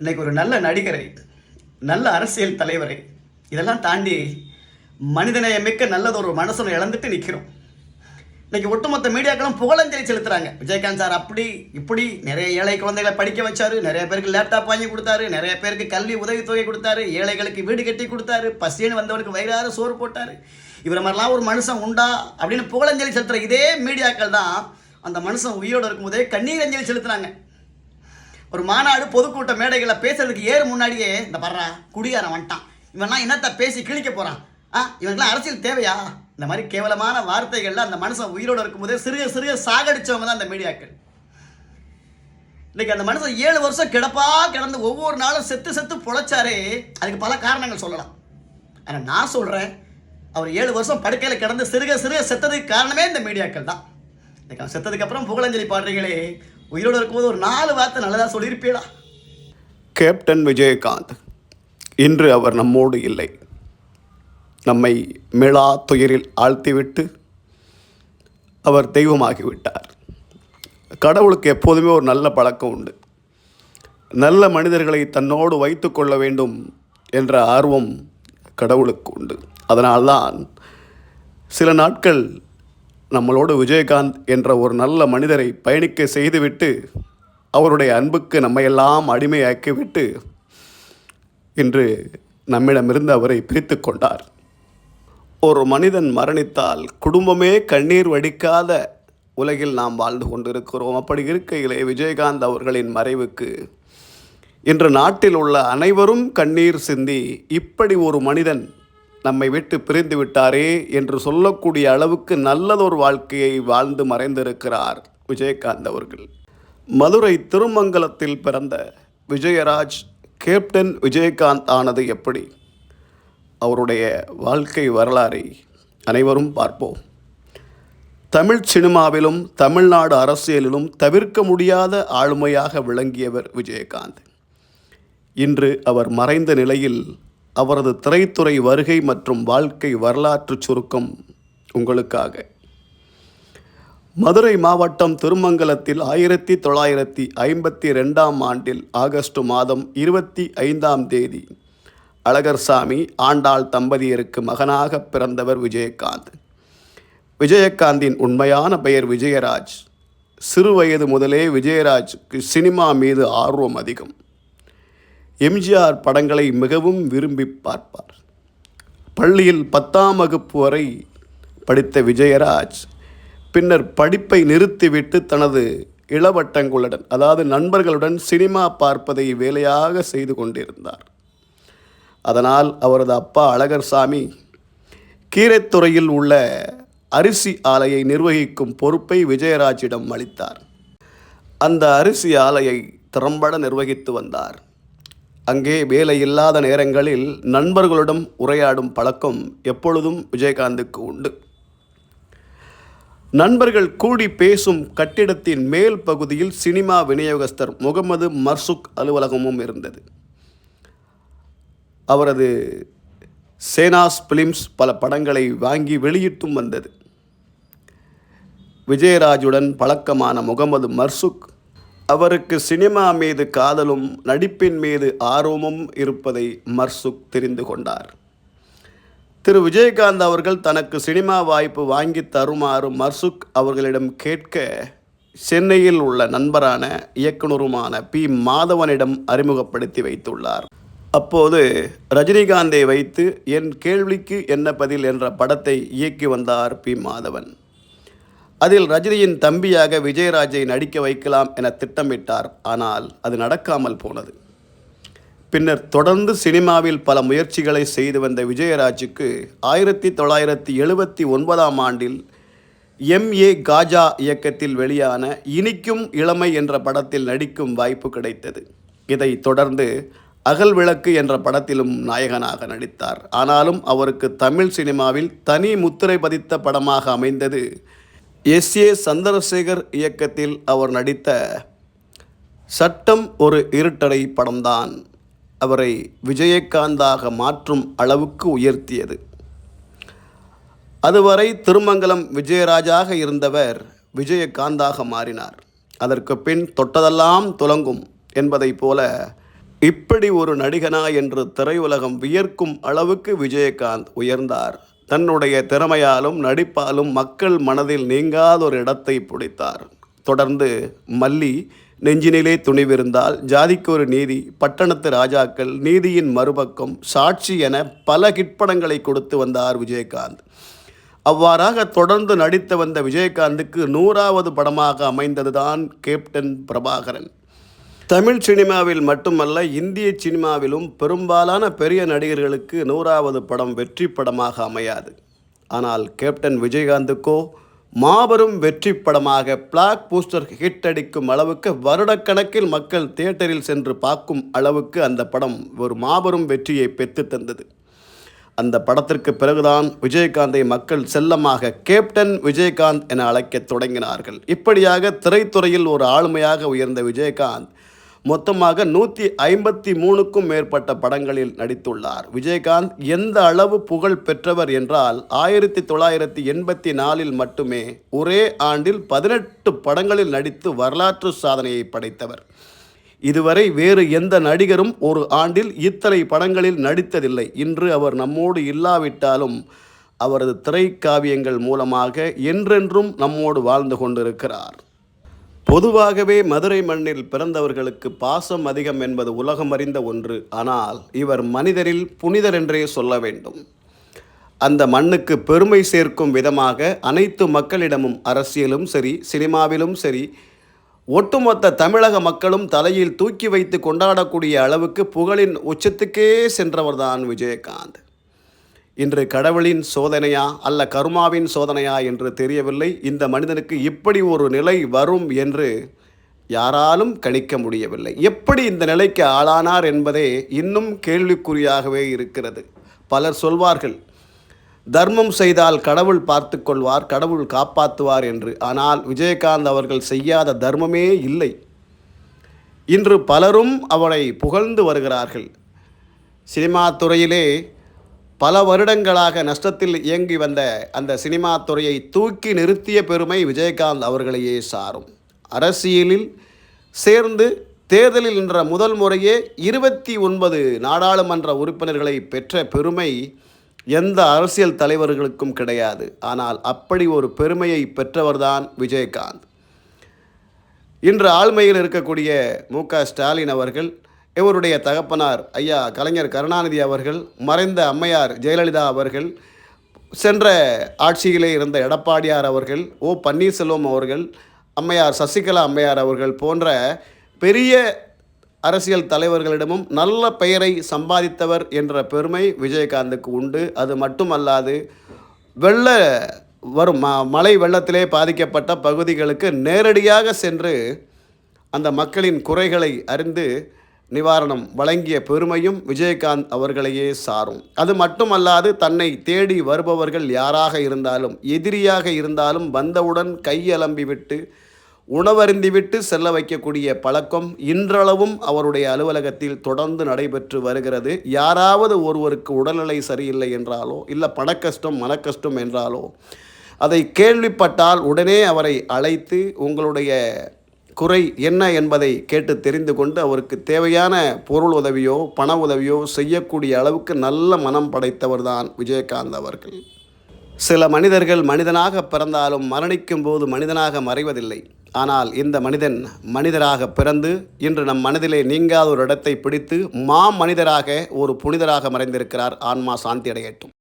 இன்னைக்கு ஒரு நல்ல நடிகரை நல்ல அரசியல் தலைவரை இதெல்லாம் தாண்டி மனிதநேயமிக்க நல்லது ஒரு மனசனை இழந்துட்டு நிற்கிறோம் இன்னைக்கு ஒட்டுமொத்த மீடியாக்களும் புகழஞ்சலி செலுத்துறாங்க. விஜயகாந்த் சார் அப்படி இப்படி நிறைய ஏழை குழந்தைகளை படிக்க வச்சாரு நிறைய பேருக்கு லேப்டாப் வாங்கி கொடுத்தாரு நிறைய பேருக்கு கல்வி உதவித்தொகை கொடுத்தாரு ஏழைகளுக்கு வீடு கட்டி கொடுத்தாரு பசின்னு வந்தவனுக்கு வயிறார சோறு போட்டாரு. இவரை மாதிரிலாம் ஒரு மனுஷன் உண்டா அப்படின்னு புகழஞ்சலி செலுத்துற இதே மீடியாக்கள் தான் அந்த மனுஷன் உயிரோடு இருக்கும்போதே கண்ணீர் அஞ்சலி செலுத்துனாங்க ஒரு மாநாடு பொதுக்கூட்ட மேடைகளை பேசுறதுக்கு ஏறு முன்னாடியே இந்த படுறா குடியாரன் வந்துட்டான். இவன்லாம் என்னத்தை பேசி கிழிக்க போறான். ஆ இவனுக்குலாம் அரசியல் தேவையா? இந்த மாதிரி கேவலமான வார்த்தைகள்ல அந்த மனுஷன் உயிரோடு இருக்கும்போதே சிறுக சிறுக சாகடிச்சவங்க தான் அந்த மீடியாக்கள். இன்னைக்கு அந்த மனுஷன் ஏழு வருஷம் கிடப்பா கிடந்து ஒவ்வொரு நாளும் செத்து செத்து பொழைச்சாரே அதுக்கு பல காரணங்கள் சொல்லலாம். ஆனால் நான் சொல்கிறேன் அவர் ஏழு வருஷம் படுக்கையில் கிடந்து சிறுக சிறுக செத்ததுக்கு காரணமே இந்த மீடியாக்கள் தான். இன்னைக்கு அவன் செத்ததுக்கு அப்புறம் புகழஞ்சலி பாடுறீங்களே உயிரோடு இருக்கும்போது ஒரு நாலு வார்த்தை நல்லதாக சொல்லியிருப்பீடா. கேப்டன் விஜயகாந்த் இன்று அவர் நம்மோடு இல்லை. நம்மை மிளா துயரில் ஆழ்த்திவிட்டு அவர் தெய்வமாகிவிட்டார். கடவுளுக்கு எப்போதுமே ஒரு நல்ல பழக்கம் உண்டு. நல்ல மனிதர்களை தன்னோடு வைத்து கொள்ள வேண்டும் என்ற ஆர்வம் கடவுளுக்கு உண்டு. அதனால்தான் சில நாட்கள் நம்மளோடு விஜயகாந்த் என்ற ஒரு நல்ல மனிதரை பயணிக்க செய்துவிட்டு அவருடைய அன்புக்கு நம்மையெல்லாம் அடிமையாக்கிவிட்டு இன்று நம்மிடமிருந்து அவரை பிரித்து கொண்டார். ஒரு மனிதன் மரணித்தால் குடும்பமே கண்ணீர் வடிக்காத உலகில் நாம் வாழ்ந்து கொண்டிருக்கிறோம். அப்படி இருக்கையிலே விஜயகாந்த் அவர்களின் மறைவுக்கு இன்று நாட்டில் உள்ள அனைவரும் கண்ணீர் சிந்தி இப்படி ஒரு மனிதன் நம்மை விட்டு பிரிந்து விட்டாரே என்று சொல்லக்கூடிய அளவுக்கு நல்லதொரு வாழ்க்கையை வாழ்ந்து மறைந்திருக்கிறார் விஜயகாந்த் அவர்கள். மதுரை திருமங்கலத்தில் பிறந்த விஜயராஜ் கேப்டன் விஜயகாந்த் ஆனது எப்படி? அவருடைய வாழ்க்கை வரலாறை அனைவரும் பார்ப்போம். தமிழ் சினிமாவிலும் தமிழ்நாடு அரசியலிலும் தவிர்க்க முடியாத ஆளுமையாக விளங்கியவர் விஜயகாந்த். இன்று அவர் மறைந்த நிலையில் அவரது திரைத்துறை வருகை மற்றும் வாழ்க்கை வரலாற்று சுருக்கம் உங்களுக்காக. மதுரை மாவட்டம் திருமங்கலத்தில் ஆயிரத்தி தொள்ளாயிரத்தி ஐம்பத்தி ரெண்டாம் ஆண்டில் ஆகஸ்ட் மாதம் இருபத்தி ஐந்தாம் தேதி அழகர்சாமி ஆண்டாள் தம்பதியருக்கு மகனாக பிறந்தவர் விஜயகாந்த். விஜயகாந்தின் உண்மையான பெயர் விஜயராஜ். சிறு வயது முதலே விஜயராஜ்க்கு சினிமா மீது ஆர்வம் அதிகம். எம்ஜிஆர் படங்களை மிகவும் விரும்பி பார்ப்பார். பள்ளியில் பத்தாம் வகுப்பு வரை படித்த விஜயராஜ் பின்னர் படிப்பை நிறுத்திவிட்டு தனது இளவட்டங்களுடன் அதாவது நண்பர்களுடன் சினிமா பார்ப்பதை வேலையாக செய்து கொண்டிருந்தார். அதனால் அவரது அப்பா அழகர்சாமி கீரைத்துறையில் உள்ள அரிசி ஆலையை நிர்வகிக்கும் பொறுப்பை விஜயராஜிடம் அளித்தார். அந்த அரிசி ஆலையை திறம்பட நிர்வகித்து வந்தார். அங்கே வேலை இல்லாத நேரங்களில் நண்பர்களுடன் உரையாடும் பழக்கம் எப்பொழுதும் விஜயகாந்துக்கு உண்டு. நண்பர்கள் கூடி பேசும் கட்டிடத்தின் மேல் பகுதியில் சினிமா விநியோகஸ்தர் முகமது மர்சுக் அலுவலகமும் இருந்தது. அவரது சேனாஸ் பிலிம்ஸ் பல படங்களை வாங்கி வெளியிட்டும் வந்தது. விஜயராஜுடன் பழக்கமான முகமது மர்சுக் அவருக்கு சினிமா மீது காதலும் நடிப்பின் மீது ஆர்வமும் இருப்பதை மர்சுக் தெரிந்து கொண்டார். திரு. விஜயகாந்த் அவர்கள் தனக்கு சினிமா வாய்ப்பு வாங்கி தருமாறு மர்சுக் அவர்களிடம் கேட்க சென்னையில் உள்ள நண்பரான இயக்குனருமான பி. மாதவனிடம் அறிமுகப்படுத்தி வைத்துள்ளார். அப்போது ரஜினிகாந்தை வைத்து என் கேள்விக்கு என்ன பதில் என்ற படத்தை இயக்கி வந்தார் பி. மாதவன். அதில் ரஜினியின் தம்பியாக விஜயராஜை நடிக்க வைக்கலாம் என திட்டமிட்டார். ஆனால் அது நடக்காமல் போனது. பின்னர் தொடர்ந்து சினிமாவில் பல முயற்சிகளை செய்து வந்த விஜயராஜுக்கு ஆயிரத்தி தொள்ளாயிரத்தி எழுபத்தி ஒன்பதாம் ஆண்டில் எம். ஏ. காஜா இயக்கத்தில் வெளியான இனிக்கும் இளமை என்ற படத்தில் நடிக்கும் வாய்ப்பு கிடைத்தது. இதை தொடர்ந்து அகல் விளக்கு என்ற படத்திலும் நாயகனாக நடித்தார். ஆனாலும் அவருக்கு தமிழ் சினிமாவில் தனி முத்திரை பதித்த படமாக அமைந்தது எஸ் ஏ சந்திரசேகர் இயக்கத்தில் அவர் நடித்த சட்டம் ஒரு இருட்டடை படம்தான். அவரை விஜயகாந்தாக மாற்றும் அளவுக்கு உயர்த்தியது. அதுவரை திருமங்கலம் விஜயராஜாக இருந்தவர் விஜயகாந்தாக மாறினார். அதற்கு பின் தொட்டதெல்லாம் துலங்கும் என்பதைப் போல இப்படி ஒரு நடிகனா என்று திரையுலகம் வியர்க்கும் அளவுக்கு விஜயகாந்த் உயர்ந்தார். தன்னுடைய திறமையாலும் நடிப்பாலும் மக்கள் மனதில் நீங்காத ஒரு இடத்தை பிடித்தார். தொடர்ந்து மல்லி நெஞ்சினிலே துணிவிருந்தால் ஜாதிக்கு ஒரு நீதி பட்டணத்து ராஜாக்கள் நீதியின் மறுபக்கம் சாட்சி என பல கிட்படங்களை கொடுத்து வந்தார் விஜயகாந்த். அவ்வாறாக தொடர்ந்து நடித்து வந்த விஜயகாந்துக்கு நூறாவது படமாக அமைந்ததுதான் கேப்டன் பிரபாகரன். தமிழ் சினிமாவில் மட்டுமல்ல இந்திய சினிமாவிலும் பெரும்பாலான பெரிய நடிகர்களுக்கு நூறாவது படம் வெற்றி படமாக அமையாது. ஆனால் கேப்டன் விஜயகாந்துக்கோ மாபெரும் வெற்றி படமாக பிளாக் பூஸ்டர் ஹிட் அடிக்கும் அளவுக்கு வருடக்கணக்கில் மக்கள் தியேட்டரில் சென்று பார்க்கும் அளவுக்கு அந்த படம் ஒரு மாபெரும் வெற்றியை பெற்று தந்தது. அந்த படத்திற்கு பிறகுதான் விஜயகாந்தை மக்கள் செல்லமாக கேப்டன் விஜயகாந்த் என அழைக்கத் தொடங்கினார்கள். இப்படியாக திரைத்துறையில் ஒரு ஆளுமையாக உயர்ந்த விஜயகாந்த் மொத்தமாக நூற்றி ஐம்பத்தி மூணுக்கும் மேற்பட்ட படங்களில் நடித்துள்ளார். விஜயகாந்த் எந்த அளவு புகழ் பெற்றவர் என்றால் ஆயிரத்தி தொள்ளாயிரத்தி எண்பத்தி நாலில் மட்டுமே ஒரே ஆண்டில் பதினெட்டு படங்களில் நடித்து வரலாற்று சாதனையை படைத்தவர். இதுவரை வேறு எந்த நடிகரும் ஒரு ஆண்டில் இத்தனை படங்களில் நடித்ததில்லை. இன்று அவர் நம்மோடு இல்லாவிட்டாலும் அவரது திரைக்காவியங்கள் மூலமாக என்றென்றும் நம்மோடு வாழ்ந்து கொண்டிருக்கிறார். பொதுவாகவே மதுரை மண்ணில் பிறந்தவர்களுக்கு பாசம் அதிகம் என்பது உலகம் அறிந்த ஒன்று. ஆனால் இவர் மனிதரில் புனிதர் என்றே சொல்ல வேண்டும். அந்த மண்ணுக்கு பெருமை சேர்க்கும் விதமாக அனைத்து மக்களிடமும் அரசியலும் சரி சினிமாவிலும் சரி ஒட்டுமொத்த தமிழக மக்களும் தலையில் தூக்கி வைத்து கொண்டாடக்கூடிய அளவுக்கு புகழின் உச்சத்துக்கே சென்றவர்தான் விஜயகாந்த். இன்று கடவுளின் சோதனையா அல்ல கருமாவின் சோதனையா என்று தெரியவில்லை. இந்த மனிதனுக்கு இப்படி ஒரு நிலை வரும் என்று யாராலும் கணிக்க முடியவில்லை. எப்படி இந்த நிலைக்கு ஆளானார் என்பதே இன்னும் கேள்விக்குறியாகவே இருக்கிறது. பலர் சொல்வார்கள் தர்மம் செய்தால் கடவுள் பார்த்து கொள்வார் கடவுள் காப்பாற்றுவார் என்று. ஆனால் விஜயகாந்த் அவர்கள் செய்யாத தர்மமே இல்லை. இன்று பலரும் அவரை புகழ்ந்து வருகிறார்கள். சினிமா துறையிலே பல வருடங்களாக நஷ்டத்தில் இயங்கி வந்த அந்த சினிமா துறையை தூக்கி நிறுத்திய பெருமை விஜயகாந்த் அவர்களையே சாரும். அரசியலில் சேர்ந்து தேர்தலில் நின்ற முதல் முறையே இருபத்தி ஒன்பது நாடாளுமன்ற உறுப்பினர்களை பெற்ற பெருமை எந்த அரசியல் தலைவர்களுக்கும் கிடையாது. ஆனால் அப்படி ஒரு பெருமையை பெற்றவர்தான் விஜயகாந்த். இன்று ஆளுமையில் இருக்கக்கூடிய மு க ஸ்டாலின் அவர்கள் இவருடைய தகப்பனார் ஐயா கலைஞர் கருணாநிதி அவர்கள் மறைந்த அம்மையார் ஜெயலலிதா அவர்கள் சென்ற ஆட்சியிலே இருந்த எடப்பாடியார் அவர்கள் ஓ பன்னீர்செல்வம் அவர்கள் அம்மையார் சசிகலா அம்மையார் அவர்கள் போன்ற பெரிய அரசியல் தலைவர்களிடமும் நல்ல பெயரை சம்பாதித்தவர் என்ற பெருமை விஜயகாந்துக்கு உண்டு. அது மட்டுமல்லாது வெள்ள வரும் ம மழை வெள்ளத்திலே பாதிக்கப்பட்ட பகுதிகளுக்கு நேரடியாக சென்று அந்த மக்களின் குறைகளை அறிந்து நிவாரணம் வழங்கிய பெருமையும் விஜயகாந்த் அவர்களையே சாரும். அது மட்டுமல்லாது தன்னை தேடி வருபவர்கள் யாராக இருந்தாலும் எதிரியாக இருந்தாலும் வந்தவுடன் கையலம்பிவிட்டு உணவருந்திவிட்டு செல்ல வைக்கக்கூடிய பழக்கம் இன்றளவும் அவருடைய அலுவலகத்தில் தொடர்ந்து நடைபெற்று வருகிறது. யாராவது ஒருவருக்கு உடல்நிலை சரியில்லை என்றாலோ இல்லை பணக்கஷ்டம் மனக்கஷ்டம் என்றாலோ அதை கேள்விப்பட்டால் உடனே அவரை அழைத்து உங்களுடைய குறை என்ன என்பதை கேட்டு தெரிந்து கொண்டு அவருக்கு தேவையான பொருள் உதவியோ பண உதவியோ செய்யக்கூடிய அளவுக்கு நல்ல மனம் படைத்தவர்தான் விஜயகாந்த் அவர்கள். சில மனிதர்கள் மனிதனாக பிறந்தாலும் மரணிக்கும் போது மனிதனாக மறைவதில்லை. ஆனால் இந்த மனிதன் மனிதராக பிறந்து இன்று நம் மனதிலே நீங்காத ஒரு இடத்தை பிடித்து மா மனிதராக ஒரு புனிதராக மறைந்திருக்கிறார். ஆன்மா சாந்தி அடையட்டும்.